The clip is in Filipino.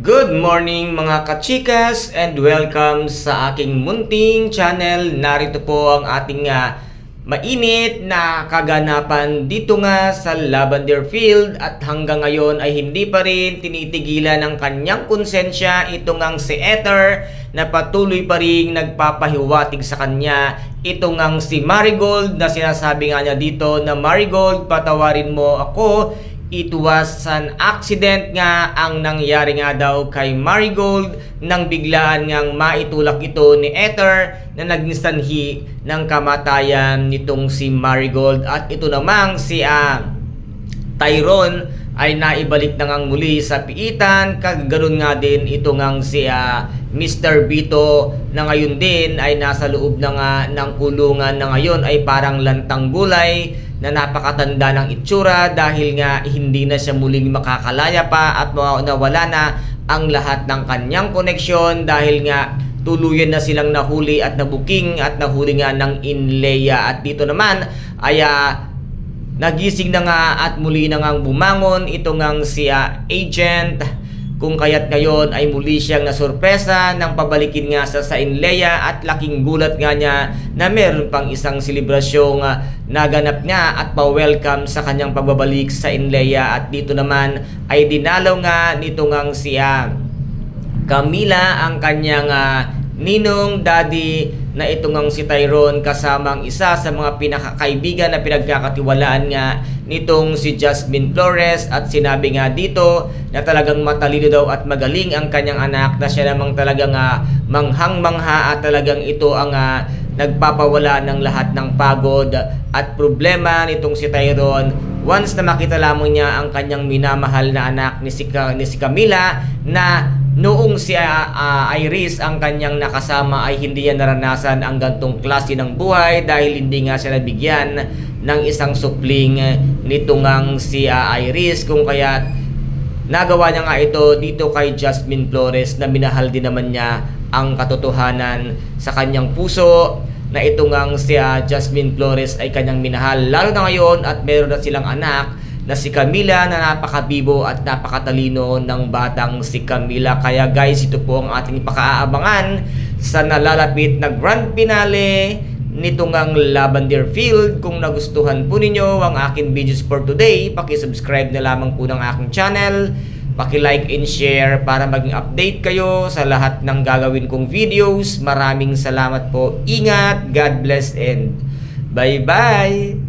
Good morning mga kachikas and welcome sa aking munting channel. Narito po ang ating ah, mainit na kaganapan dito nga sa Lavender Field at hanggang ngayon ay hindi pa rin tinitigilan ng kanyang konsensya ito ngang si Ether na patuloy pa rin nagpapahiwatig sa kanya ito ngang si Marigold na sinasabi nga niya dito na Marigold patawarin mo ako It was an accident nga ang nangyari nga daw kay Marigold nang biglaan ngang maitulak ito ni Ether na naging sanhi ng kamatayan nitong si Marigold at ito namang si ah, Tyrone ay naibalik na ngang muli sa piitan kaganoon nga din ito ngang si ah, Mr. Bito na ngayon din ay nasa loob na nga ng kulungan na ngayon ay parang lantang gulay na napakatanda ng itsura dahil nga hindi na siya muling makakalaya pa at nawala na ang lahat ng kanyang koneksyon dahil nga tuluyan na silang nahuli at nabuking at nahuli nga ng Inleya at dito naman ay ah, Nagising na nga at muli na ngang bumangon. Ito ngang si ah, agent kung kaya't ngayon ay muli siyang nasurpresa nang pabalikin nga sa Sainleya at laking gulat nga niya na meron pang isang selebrasyong ah, naganap nga at pa-welcome sa kanyang pagbabalik sa Inleya. At dito naman ay dinalaw nga nito ngang si ah, Camila ang kanyang ah, ninong daddy na ito ngang si Tyrone kasama ang isa sa mga pinakakaibigan na pinagkakatiwalaan nga nitong si Jasmine Flores. At sinabi nga dito na talagang matalino daw at magaling ang kanyang anak na siya namang talagang ah, manghang-mangha at talagang ito ang ah, nagpapawala ng lahat ng pagod at problema nitong si Tyrone. Once na makita lamang niya ang kanyang minamahal na anak ni si, ni si Camila na noong si ah, ah, Iris ang kanyang nakasama ay hindi niya naranasan ang gantong klase ng buhay dahil hindi nga siya nabigyan ng isang supling eh, nito ngang si ah, Iris. Kung kaya nagawa niya nga ito dito kay Jasmine Flores na minahal din naman niya ang katotohanan sa kanyang puso na ito si ah, Jasmine Flores ay kanyang minahal. Lalo na ngayon at meron na silang anak na si Camila na napakabibo at napakatalino ng batang si Camila. Kaya guys, ito po ang ating pakaaabangan sa nalalapit na grand finale nito ngang Lavender Field. Kung nagustuhan po ninyo ang aking videos for today, paki-subscribe na lamang po ng aking channel. Paki-like and share para maging update kayo sa lahat ng gagawin kong videos. Maraming salamat po. Ingat, God bless and bye-bye!